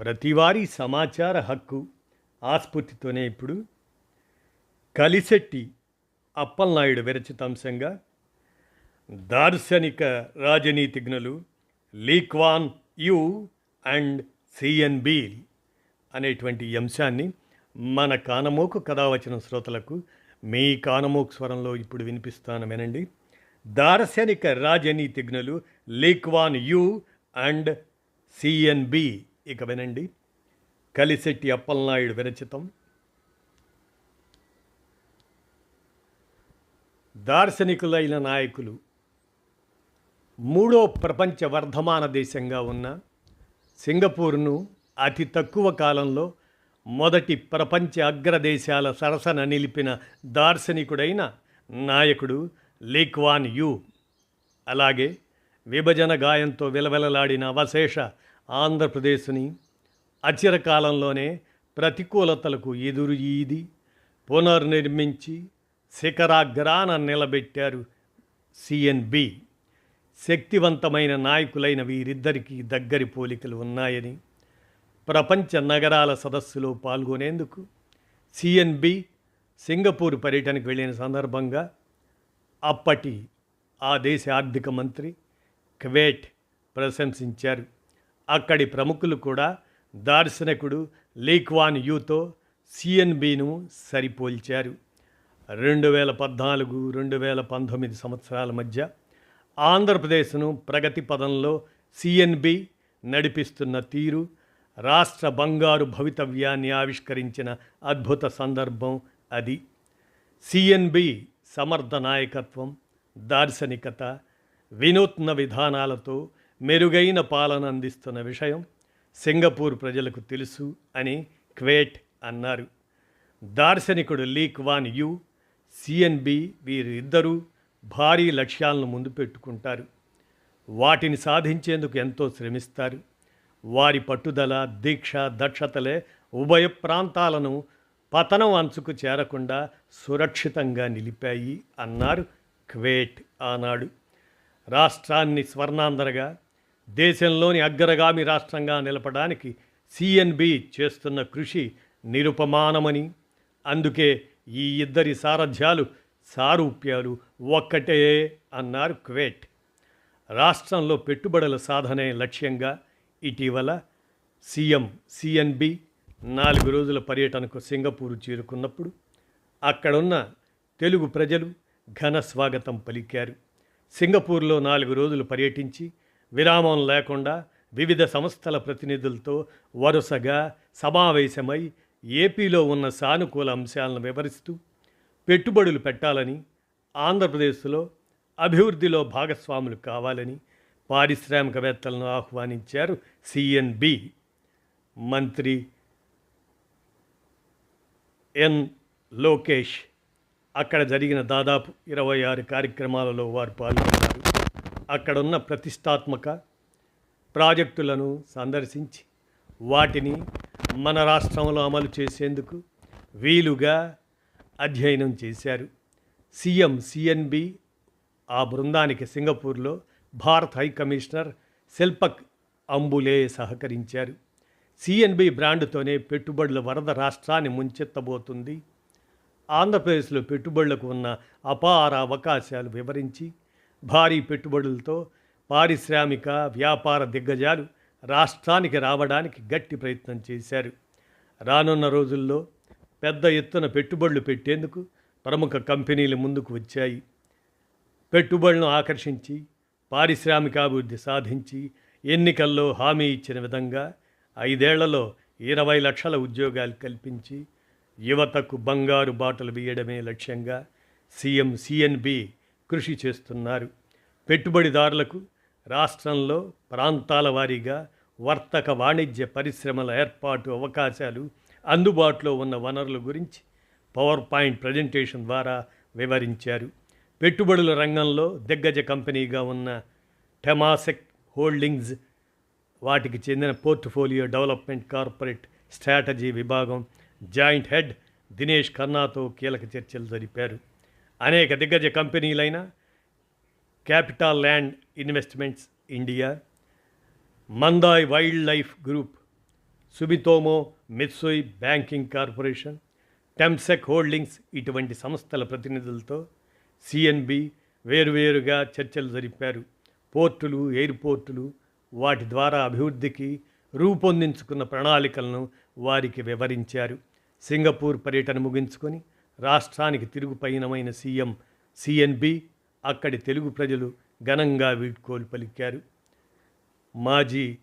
ప్రతివారీ సమాచార హక్కు ఆస్ఫూర్తితోనే ఇప్పుడు కలిశెట్టి అప్పలనాయుడు విరచితాంశంగా దార్శనిక రాజనీతిజ్ఞులు Lee Kuan Yew and C Beale అనేటువంటి అంశాన్ని మన కానమోకు కథావచన శ్రోతలకు మీ కానమోకు స్వరంలో ఇప్పుడు వినిపిస్తాను వినండి దార్శనిక రాజనీతిజ్ఞులు Lee Kuan Yew and C N వినండి. కలిశెట్టి అప్పలనాయుడు విరచితం. దార్శనికులైన నాయకులు మూడో ప్రపంచ వర్ధమాన దేశంగా ఉన్న సింగపూర్ను అతి తక్కువ కాలంలో మొదటి ప్రపంచ అగ్రదేశాల సరసన నిలిపిన దార్శనికుడైన నాయకుడు లీక్వాన్ యూ. అలాగే విభజన గాయంతో విలవెలలాడిన అవశేష ఆంధ్రప్రదేశ్ని అచిరకాలంలోనే ప్రతికూలతలకు ఎదురు ఈది పునర్నిర్మించి శిఖరాగ్రాన నిలబెట్టారు సిఎన్బి శక్తివంతమైన నాయకులైన వీరిద్దరికీ దగ్గరి పోలికలు ఉన్నాయని ప్రపంచ నగరాల సదస్సులో పాల్గొనేందుకు సిఎన్బి సింగపూర్ పర్యటనకు వెళ్ళిన సందర్భంగా అప్పటి ఆ దేశ ఆర్థిక మంత్రి క్వేట్ ప్రశంసించారు. అక్కడి ప్రముఖులు కూడా దార్శనికుడు లీక్వాన్ యూతో సిఎన్బిను సరిపోల్చారు. రెండు వేల పద్నాలుగు రెండు వేల పంతొమ్మిది సంవత్సరాల మధ్య ఆంధ్రప్రదేశ్ను ప్రగతి పదంలో సిఎన్బి నడిపిస్తున్న తీరు రాష్ట్ర బంగారు భవితవ్యాన్ని ఆవిష్కరించిన అద్భుత సందర్భం అది. సిఎన్బి సమర్థ నాయకత్వం దార్శనికత వినూత్న విధానాలతో మెరుగైన పాలన అందిస్తున్న విషయం సింగపూర్ ప్రజలకు తెలుసు అని క్వేట్ అన్నారు. దార్శనికుడు లీక్ వాన్ యు సిఎన్బి వీరిద్దరూ భారీ లక్ష్యాలను ముందు పెట్టుకుంటారు. వాటిని సాధించేందుకు ఎంతో శ్రమిస్తారు. వారి పట్టుదల దీక్ష దక్షతలే ఉభయ ప్రాంతాలను పతనం అంచుకు చేరకుండా సురక్షితంగా నిలిపాయి అన్నారు క్వేట్ ఆనాడు. రాష్ట్రాన్ని స్వర్ణాంధ్రగా దేశంలోని అగ్రగామి రాష్ట్రంగా నిలపడానికి సిఎన్బి చేస్తున్న కృషి నిరుపమానమని. అందుకే ఈ ఇద్దరి సారథ్యాలు సారూప్యాలు ఒక్కటే అన్నారు క్వేట్. రాష్ట్రంలో పెట్టుబడుల సాధనే లక్ష్యంగా ఇటీవల సీఎం సిఎన్బి నాలుగు రోజుల పర్యటనకు సింగపూర్ చేరుకున్నప్పుడు అక్కడున్న తెలుగు ప్రజలు ఘన స్వాగతం పలికారు. సింగపూర్లో నాలుగు రోజులు పర్యటించి విరామం లేకుండా వివిధ సంస్థల ప్రతినిధులతో వరుసగా సమావేశమై ఏపీలో ఉన్న సానుకూల అంశాలను వివరిస్తూ పెట్టుబడులు పెట్టాలని ఆంధ్రప్రదేశ్లో అభివృద్ధిలో భాగస్వాములు కావాలని పారిశ్రామికవేత్తలను ఆహ్వానించారు సిఎన్బి మంత్రి ఎన్ లోకేష్. అక్కడ జరిగిన దాదాపు ఇరవై ఆరు కార్యక్రమాలలో వారు పాల్గొన్నారు. అక్కడున్న ప్రతిష్టాత్మక ప్రాజెక్టులను సందర్శించి వాటిని మన రాష్ట్రంలో అమలు చేసేందుకు వీలుగా అధ్యయనం చేశారు. సీఎం సిఎన్బి ఆ బృందానికి సింగపూర్లో భారత్ హై కమిషనర్ శిల్పక్ అంబులే సహకరించారు. సిఎన్బి బ్రాండ్తోనే పెట్టుబడుల వరద రాష్ట్రాన్ని ముంచెత్తబోతుంది. ఆంధ్రప్రదేశ్లో పెట్టుబడులకు ఉన్న అపార అవకాశాలు వివరించి భారీ పెట్టుబడులతో పారిశ్రామిక వ్యాపార దిగ్గజాలు రాష్ట్రానికి రావడానికి గట్టి ప్రయత్నం చేశారు. రానున్న రోజుల్లో పెద్ద ఎత్తున పెట్టుబడులు పెట్టేందుకు ప్రముఖ కంపెనీలు ముందుకు వచ్చాయి. పెట్టుబడులను ఆకర్షించి పారిశ్రామికాభివృద్ధి సాధించి ఎన్నికల్లో హామీ ఇచ్చిన విధంగా ఐదేళ్ళలో ఇరవై లక్షల ఉద్యోగాలు కల్పించి యువతకు బంగారు బాటలు వేయడమే లక్ష్యంగా సీఎం సిఎన్బి కృషి చేస్తున్నారు. పెట్టుబడిదారులకు రాష్ట్రంలో ప్రాంతాల వారీగా వర్తక వాణిజ్య పరిశ్రమల ఏర్పాటు అవకాశాలు అందుబాటులో ఉన్న వనరుల గురించి పవర్ పాయింట్ ప్రజెంటేషన్ ద్వారా వివరించారు. పెట్టుబడుల రంగంలో దిగ్గజ కంపెనీగా ఉన్న టెమాసెక్ హోల్డింగ్స్ వాటికి చెందిన పోర్ట్ఫోలియో డెవలప్మెంట్ కార్పొరేట్ స్ట్రాటజీ విభాగం జాయింట్ హెడ్ దినేష్ ఖన్నాతో కీలక చర్చలు జరిపారు. అనేక దిగ్గజ కంపెనీలైన capital land investments India Mandai wildlife group Sumitomo Mitsui banking corporation Temasek holdings ఇటువంటి సంస్థల ప్రతినిధులతో సిఎన్బి వేరువేరుగా చర్చలు జరిపారు. పోర్టులు ఎయిర్పోర్టులు వాటి ద్వారా అభివృద్ధికి రూపొందించుకున్న ప్రణాళికలను వారికి వివరించారు. సింగపూర్ పర్యటన ముగించుకొని రాష్ట్రానికి తిరుగు పయనమైన సీఎం సిఎన్బి అక్కడి తెలుగు ప్రజలు ఘనంగా వీడ్కోలు పలికారు. మాజీ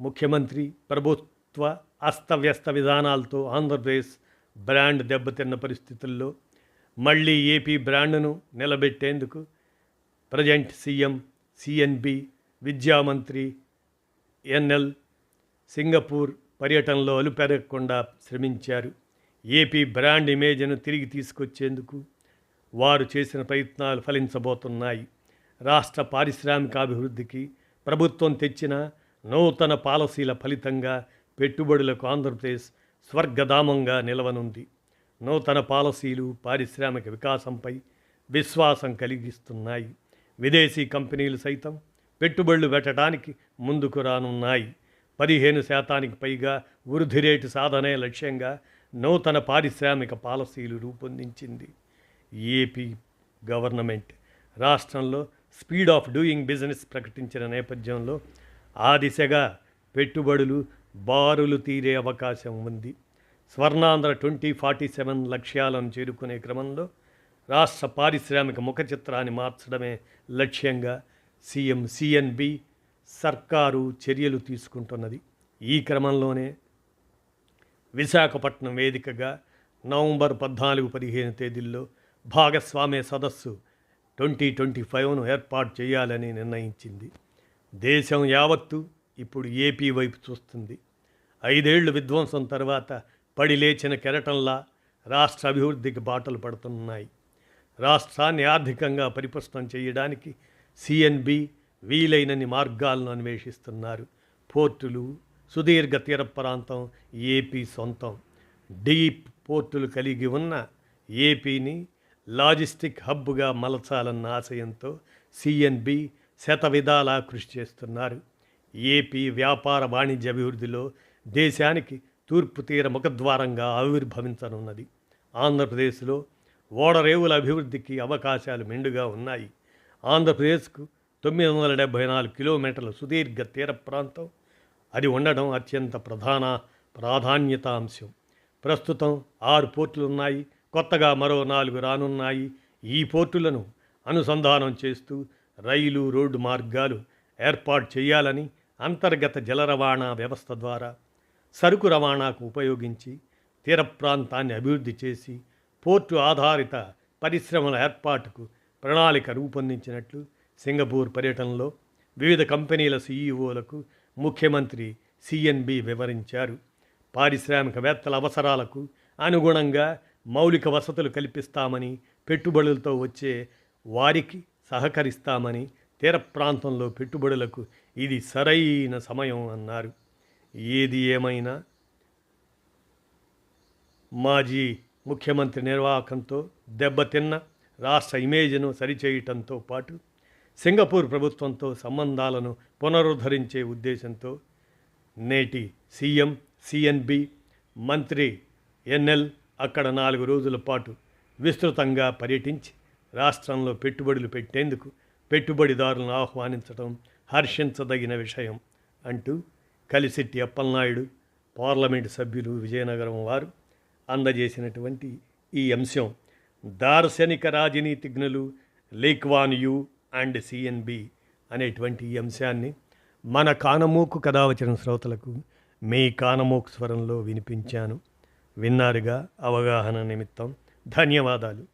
ముఖ్యమంత్రి ప్రభుత్వ అస్తవ్యస్త విధానాలతో ఆంధ్రప్రదేశ్ బ్రాండ్ దెబ్బతిన్న పరిస్థితుల్లో మళ్ళీ ఏపీ బ్రాండ్ను నిలబెట్టేందుకు ప్రజెంట్ సీఎం సిఎన్బి విద్యామంత్రి ఎన్ఎల్ సింగపూర్ పర్యటనలో అలుపెరగకుండా శ్రమించారు. ఏపీ బ్రాండ్ ఇమేజ్ను తిరిగి తీసుకొచ్చేందుకు వారు చేసిన ప్రయత్నాలు ఫలించబోతున్నాయి. రాష్ట్ర పారిశ్రామికాభివృద్ధికి ప్రభుత్వం తెచ్చిన నూతన పాలసీల ఫలితంగా పెట్టుబడులకు ఆంధ్రప్రదేశ్ స్వర్గధామంగా నిలవనుంది. నూతన పాలసీలు పారిశ్రామిక వికాసంపై విశ్వాసం కలిగిస్తున్నాయి. విదేశీ కంపెనీలు సైతం పెట్టుబడులు పెట్టడానికి ముందుకు రానున్నాయి. పదిహేను శాతానికి పైగా వృద్ధి రేటు సాధనే లక్ష్యంగా నూతన పారిశ్రామిక పాలసీలు రూపొందించింది. AP government. రాష్ట్రంలో స్పీడ్ ఆఫ్ డూయింగ్ బిజినెస్ ప్రకటించిన నేపథ్యంలో ఆ దిశగా పెట్టుబడులు బారులు తీరే అవకాశం ఉంది. స్వర్ణాంధ్ర ట్వంటీ ఫార్టీ సెవెన్ లక్ష్యాలను చేరుకునే క్రమంలో రాష్ట్ర పారిశ్రామిక ముఖ చిత్రాన్ని మార్చడమే లక్ష్యంగా సీఎం సిఎన్బి సర్కారు చర్యలు తీసుకుంటున్నది. ఈ క్రమంలోనే విశాఖపట్నం వేదికగా నవంబర్ పద్నాలుగు పదిహేను తేదీల్లో భాగస్వామ్య సదస్సు ట్వంటీ ట్వంటీ ఫైవ్ను ఏర్పాటు చేయాలని నిర్ణయించింది. దేశం యావత్తు ఇప్పుడు ఏపీ వైపు చూస్తుంది. ఐదేళ్ళు విధ్వంసం తర్వాత పడి లేచిన కెరటంలా రాష్ట్ర అభివృద్ధికి బాటలు పడుతున్నాయి. రాష్ట్రాన్ని ఆర్థికంగా పరిపుష్టం చేయడానికి సిఎన్బి వీలైనన్ని మార్గాలను అన్వేషిస్తున్నారు. పోర్టులు సుదీర్ఘ తీర ప్రాంతం ఏపీ సొంతం. డీప్ పోర్టులు కలిగి ఉన్న ఏపీని లాజిస్టిక్ హబ్గా మలచాలన్న ఆశయంతో సిఎన్బి శత విధాలా కృషి చేస్తున్నారు. ఏపీ వ్యాపార వాణిజ్య అభివృద్ధిలో దేశానికి తూర్పు తీర ముఖద్వారంగా ఆవిర్భవించనున్నది. ఆంధ్రప్రదేశ్లో ఓడరేవుల అభివృద్ధికి అవకాశాలు మెండుగా ఉన్నాయి. ఆంధ్రప్రదేశ్కు తొమ్మిది వందల డెబ్భై నాలుగు కిలోమీటర్ల సుదీర్ఘ తీర ప్రాంతం అది ఉండడం అత్యంత ప్రధాన ప్రాధాన్యత అంశం ప్రస్తుతం ఆరు పోర్టులు ఉన్నాయి కొత్తగా మరో నాలుగు రానున్నాయి. ఈ పోర్టులను అనుసంధానం చేస్తూ రైలు రోడ్డు మార్గాలు ఏర్పాటు చేయాలని అంతర్గత జల రవాణా వ్యవస్థ ద్వారా సరుకు రవాణాకు ఉపయోగించి తీర ప్రాంతాన్ని అభివృద్ధి చేసి పోర్టు ఆధారిత పరిశ్రమల ఏర్పాటుకు ప్రణాళిక రూపొందించినట్లు సింగపూర్ పర్యటనలో వివిధ కంపెనీల సీఈఓలకు ముఖ్యమంత్రి సిఎన్బి వివరించారు. పారిశ్రామికవేత్తల అవసరాలకు అనుగుణంగా మౌలిక వసతులు కల్పిస్తామని పెట్టుబడులతో వచ్చే వారికి సహకరిస్తామని తీర ప్రాంతంలో పెట్టుబడులకు ఇది సరైన సమయం అన్నారు. ఏది ఏమైనా మాజీ ముఖ్యమంత్రి నిర్వాహకంతో దెబ్బతిన్న రాష్ట్ర ఇమేజ్ను సరిచేయటంతో పాటు సింగపూర్ ప్రభుత్వంతో సంబంధాలను పునరుద్ధరించే ఉద్దేశంతో నేటి సీఎం సిఎన్బి మంత్రి ఎన్ఎల్ అక్కడ నాలుగు రోజుల పాటు విస్తృతంగా పర్యటించి రాష్ట్రంలో పెట్టుబడులు పెట్టేందుకు పెట్టుబడిదారులను ఆహ్వానించడం హర్షించదగిన విషయం అంటూ కలిసిట్టి అప్పలనాయుడు పార్లమెంటు సభ్యులు విజయనగరం వారు అందజేసినటువంటి ఈ అంశం. దార్శనిక రాజనీతిజ్ఞులు లీక్వాన్యు అండ్ సిఎన్బి అనేటువంటి ఈ అంశాన్ని మన కానమూకు కథావచన శ్రోతలకు మీ కానమూకు స్వరంలో వినిపించాను. విన్నారుగా అవగాహన నిమిత్తం. ధన్యవాదాలు.